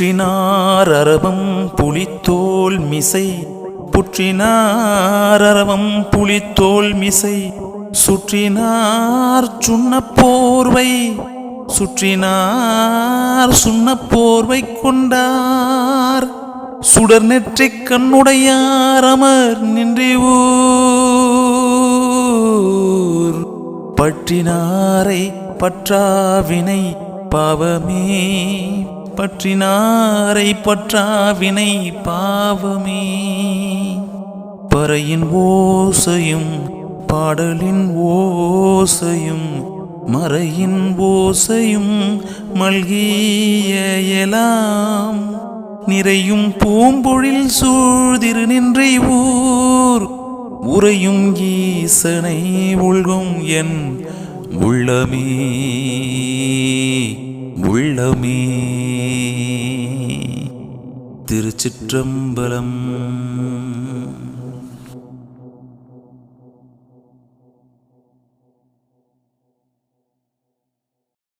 புற்றினார் அரவம் புலித்தோல் மிசை. புற்றினார் அரவம் புலித்தோல் மிசை. சுற்றினார் சுண்ண போர்வை. சுற்றினார் சுண்ண போர்வை கொண்டார். சுடர் நெற்றிக் கண்ணுடையார் அமர் நின்றி ஊர் பற்றினாரை பற்றாவினை பாவமே. பற்றினாரை பற்றாவினை பாவமே. பறையின் ஓசையும் பாடலின் ஓசையும் மறையின் ஓசையும் மல்கிய எலாம். நிறையும் பூம்பொழில் சூழ்திரு நின்றை ஊர். உறையும் ஈசனை உள்கும் என் உள்ளமே. உள்ளமே. திருச்சிற்றம்பலம்.